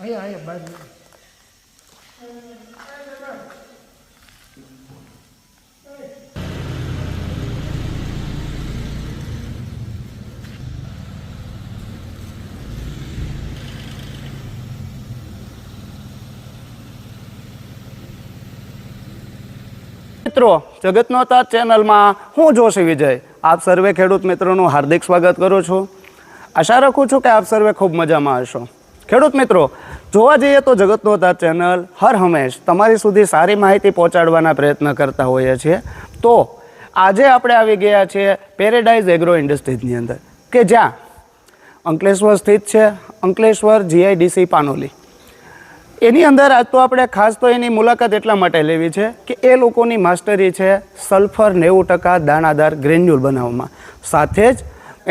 અહીંયા અહીંયા બાજુ મિત્રો, જગતનો તાત ચેનલમાં હું જોશી વિજય. આપ સર્વે ખેડૂત મિત્રોનું હાર્દિક સ્વાગત કરું છું. આશા રાખું છું કે આપ સર્વે ખૂબ મજામાં હશો. ખેડૂત મિત્રો, જોવા જઈએ તો જગતનો તાત ચેનલ હર હંમેશ તમારી સુધી સારી માહિતી પહોંચાડવાના પ્રયત્ન કરતા હોઈએ છીએ. તો, આજે આપણે આવી ગયા છીએ પેરેડાઇઝ એગ્રો ઇન્ડસ્ટ્રીઝની અંદર, કે જ્યાં અંકલેશ્વર સ્થિત છે. અંકલેશ્વર જીઆઈડીસી પાનોલી. એની અંદર આજ તો આપણે ખાસ તો એની મુલાકાત એટલા માટે લેવી છે કે એ લોકોની માસ્ટરી છે સલ્ફર નેવું ટકા દાણાદાર ગ્રેન્યુલ બનાવવામાં. સાથે જ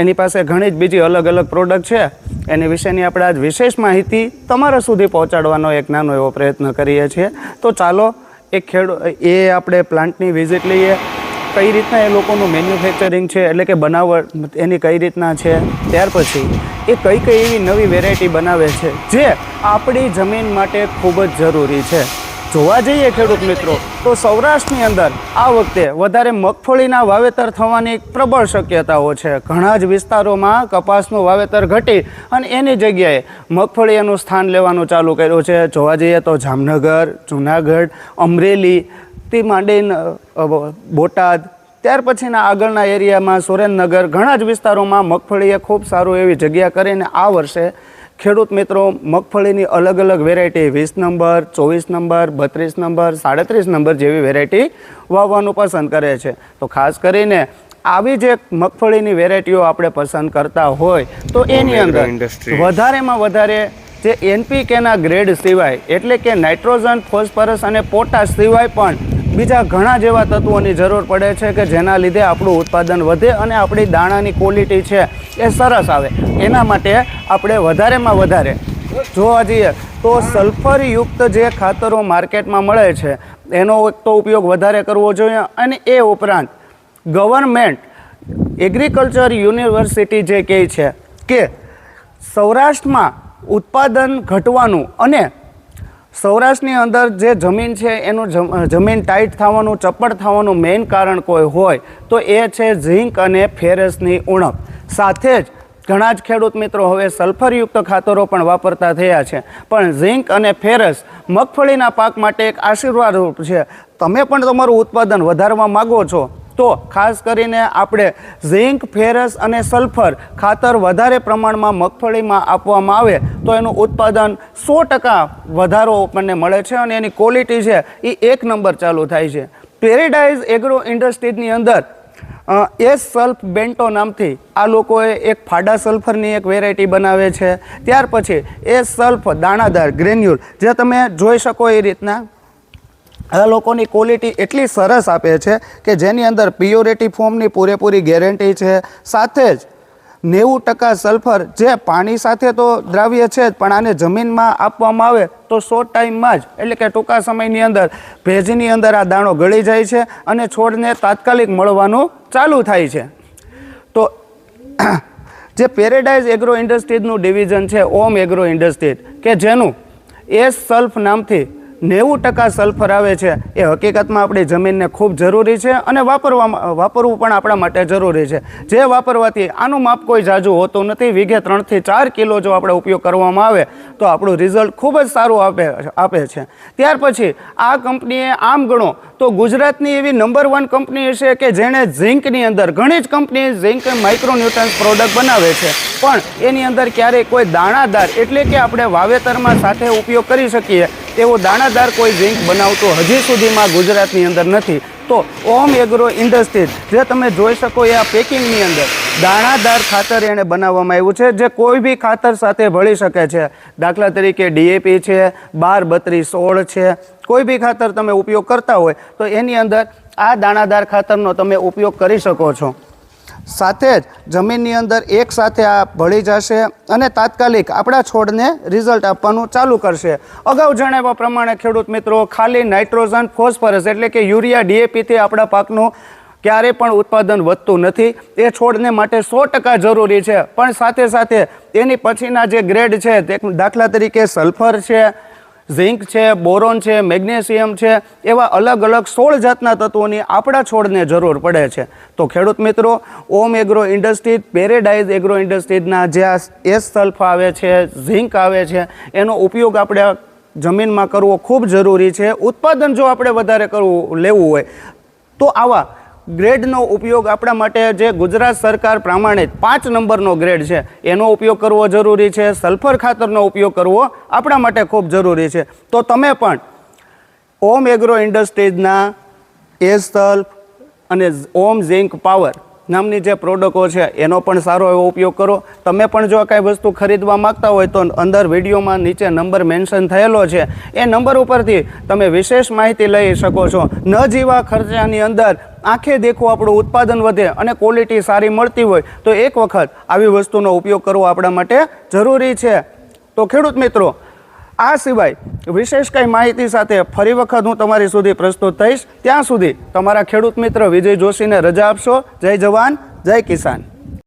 એની પાસે ઘણી જ બીજી અલગ અલગ પ્રોડક્ટ છે. એની વિશેની આપણે આજ વિશેષ માહિતી તમારા સુધી પહોંચાડવાનો એક નાનો એવો પ્રયત્ન કરીએ છીએ. તો ચાલો એ ખેડૂ, એ આપણે પ્લાન્ટની વિઝિટ લઈએ. કઈ રીતના એ લોકોનું મેન્યુફેક્ચરિંગ છે, એટલે કે બનાવટ એની કઈ રીતના છે? ત્યાર પછી એ કઈ કઈ એવી નવી વેરાયટી બનાવે છે જે આપણી જમીન માટે ખૂબ જ જરૂરી છે. જોવા જઈએ ખેડૂત મિત્રો, તો સૌરાષ્ટ્રની અંદર આ વખતે વધારે મગફળીના વાવેતર થવાની પ્રબળ શક્યતાઓ છે. ઘણા જ વિસ્તારોમાં કપાસનું વાવેતર ઘટી અને એની જગ્યાએ મગફળી એનું સ્થાન લેવાનું ચાલુ કર્યું છે. જોવા જઈએ તો જામનગર, જુનાગઢ, અમરેલી થી માંડીને બોટાદ ત્યાર પછીના આગળના એરિયામાં સુરેન્દ્રનગર ઘણા જ વિસ્તારોમાં મગફળીએ ખૂબ સારું એવી જગ્યા કરીને આ વર્ષે ખેડૂત મિત્રો મગફળીની અલગ અલગ વેરાયટી વીસ નંબર ચોવીસ નંબર બત્રીસ નંબર સાડત્રીસ નંબર જેવી વેરાયટી વાવવાનું પસંદ કરે છે. તો ખાસ કરીને આવી જે મગફળીની વેરાયટીઓ આપણે પસંદ કરતા હોય તો એની અંદર વધારેમાં વધારે જે એનપીકેના ગ્રેડ સિવાય એટલે કે નાઇટ્રોજન ફોસ્ફરસ અને પોટાશ સિવાય પણ બીજા ઘણા જેવા તત્વોની જરૂર પડે છે કે જેના લીધે આપણું ઉત્પાદન વધે અને આપણી દાણાની ક્વોલિટી છે એ સરસ આવે. એના માટે આપણે વધારેમાં વધારે જોવા જઈએ તો સલ્ફરયુક્ત જે ખાતરો માર્કેટમાં મળે છે, એનો તો ઉપયોગ વધારે કરવો જોઈએ અને એ ઉપરાંત ગવર્મેન્ટ એગ્રીકલ્ચર યુનિવર્સિટી જે કહે છે કે સૌરાષ્ટ્રમાં ઉત્પાદન ઘટવાનું અને સૌરાષ્ટ્રની અંદર જે જમીન છે, એનું જમ- જમીન ટાઈટ થવાનું ચપળ થવાનું મેઇન કારણ કોઈ હોય, તો એ છે ઝીંક અને ફેરસની ઉણપ. સાથે જ ઘણા જ ખેડૂત મિત્રો હવે સલ્ફરયુક્ત ખાતરો પણ વાપરતા થયા છે. પણ ઝીંક અને ફેરસ મગફળીના પાક માટે એક આશીર્વાદરૂપ છે. તમે પણ તમારું ઉત્પાદન વધારવા માગો છો? તો ખાસ કરીને આપણે ઝીંક, ફેરસ અને સલ્ફર ખાતર વધારે પ્રમાણમાં મગફળીમાં આપવામાં આવે તો એનું ઉત્પાદન સો ટકા વધારો આપણને મળે છે અને એની ક્વોલિટી છે એ એક નંબર ચાલુ થાય છે. પેરેડાઇઝ એગ્રો ઇન્ડસ્ટ્રીઝની અંદર એ સલ્ફ બેન્ટો નામથી આ લોકોએ એક ફાડા સલ્ફરની એક વેરાયટી બનાવે છે. ત્યાર પછી એસ સલ્ફ દાણાદાર ગ્રેન્યુલ જે તમે જોઈ શકો એ રીતના આ લોકોની ક્વોલિટી એટલી સરસ આપે છે કે જેની અંદર પ્યોરિટી ફોર્મની પૂરેપૂરી ગેરંટી છે. સાથે જ નેવું ટકા સલ્ફર જે પાણી સાથે તો દ્રાવ્ય છે જ, પણ આને જમીનમાં આપવામાં આવે તો શોર્ટ ટાઈમમાં જ, એટલે કે ટૂંકા સમયની અંદર ભેજની અંદર આ દાણો ગળી જાય છે અને છોડને તાત્કાલિક મળવાનું ચાલુ થાય છે. તો જે પેરેડાઇઝ એગ્રો ઇન્ડસ્ટ્રીઝનું ડિવિઝન છે, ઓમ એગ્રો ઇન્ડસ્ટ્રીઝ કે જેનું એસ સલ્ફ નામથી નેવું ટકા સલ્ફર આવે છે. એ હકીકતમાં આપણી જમીનને ખૂબ જરૂરી છે અને વાપરવામાં, વાપરવું પણ આપણા માટે જરૂરી છે. જે વાપરવાથી આનું માપ કોઈ જાજુ હોતું નથી. વીઘે ત્રણથી ચાર કિલો જો આપણે ઉપયોગ કરવામાં આવે, તો આપણું રિઝલ્ટ ખૂબ જ સારું આપે આપે છે. ત્યાર પછી આ કંપનીએ આમ ગણો, તો ગુજરાતની એવી નંબર વન કંપની છે કે જેણે ઝિંકની અંદર, ઘણી જ કંપની ઝિંક માઇક્રોન્યુટ્રન્સ પ્રોડક્ટ બનાવે છે. પણ એની અંદર ક્યારેય કોઈ દાણાદાર, એટલે કે આપણે વાવેતરમાં સાથે ઉપયોગ કરી શકીએ એવો દાણાદાર કોઈ ઝિંક બનાવતો હજી સુધીમાં ગુજરાતની અંદર નથી. તો ઓમ એગ્રો ઇન્ડસ્ટ્રીઝ, જે તમે જોઈ શકો એ આ પેકિંગની અંદર દાણાદાર ખાતર એણે બનાવવામાં આવ્યું છે, જે કોઈ બી ખાતર સાથે ભળી શકે છે. દાખલા તરીકે ડીએપી છે, બાર બત્રીસ સોળ છે, કોઈ બી ખાતર તમે ઉપયોગ કરતા હોય તો એની અંદર આ દાણાદાર ખાતરનો તમે ઉપયોગ કરી શકો છો. સાથે જ જમીનની અંદર એક સાથે આ ભળી જશે અને તાત્કાલિક આપણા છોડને રિઝલ્ટ આપવાનું ચાલુ કરશે. અગાઉ જણાવ્યા પ્રમાણે ખેડૂત મિત્રો, ખાલી નાઇટ્રોજન ફોસ્ફરસ એટલે કે યુરિયા ડીએપીથી આપણા પાકનું ક્યારે પણ ઉત્પાદન વધતું નથી. એ છોડને માટે સો ટકા જરૂરી છે. પણ સાથે સાથે એની પછીના જે ગ્રેડ છે દાખલા તરીકે સલ્ફર છે ઝિંક છે, બોરોન છે, મેગ્નેશિયમ છે, એવા અલગ અલગ સોળ જાતના તત્વોની આપણા છોડને જરૂર પડે છે. તો ખેડૂત મિત્રો, Om agro industries, paradise agro ઇન્ડસ્ટ્રીઝના જે આ એસ સલ્ફ આવે છે, ઝિંક આવે છે, એનો ઉપયોગ આપણે જમીનમાં કરવો ખૂબ જરૂરી છે. ઉત્પાદન જો આપણે વધારે કરવું, લેવું હોય, તો આવા ગ્રેડનો ઉપયોગ આપણા માટે જે ગુજરાત સરકાર પ્રમાણિત પાંચ નંબરનો ગ્રેડ છે, એનો ઉપયોગ કરવો જરૂરી છે, સલ્ફર ખાતરનો ઉપયોગ કરવો આપણા માટે ખૂબ જરૂરી છે. તો તમે પણ ઓમ એગ્રો ઇન્ડસ્ટ્રીઝના એસલ્ફ અને ઓમ ઝિંક પાવર નામની જે પ્રોડક્ટો છે, એનો પણ સારો એવો ઉપયોગ કરો. તમે પણ જો કાંઈ વસ્તુ ખરીદવા માંગતા હોય તો અંદર વિડીયોમાં નીચે નંબર મેન્શન થયેલો છે. એ નંબર ઉપરથી તમે વિશેષ માહિતી લઈ શકો છો. ન જીવા ખર્ચાની અંદર આંખે દેખવું આપણું ઉત્પાદન વધે અને ક્વોલિટી સારી મળતી હોય, તો એક વખત આવી વસ્તુનો ઉપયોગ કરવો આપણા માટે જરૂરી છે. તો ખેડૂત મિત્રો, આ સિવાય વિશેષ કંઈ માહિતી સાથે ફરી વખત હું તમારી સુધી પ્રસ્તુત થઈશ. ત્યાં સુધી તમારા ખેડૂત મિત્ર વિજય જોશીને રજા આપશો. જય જવાન, જય કિસાન.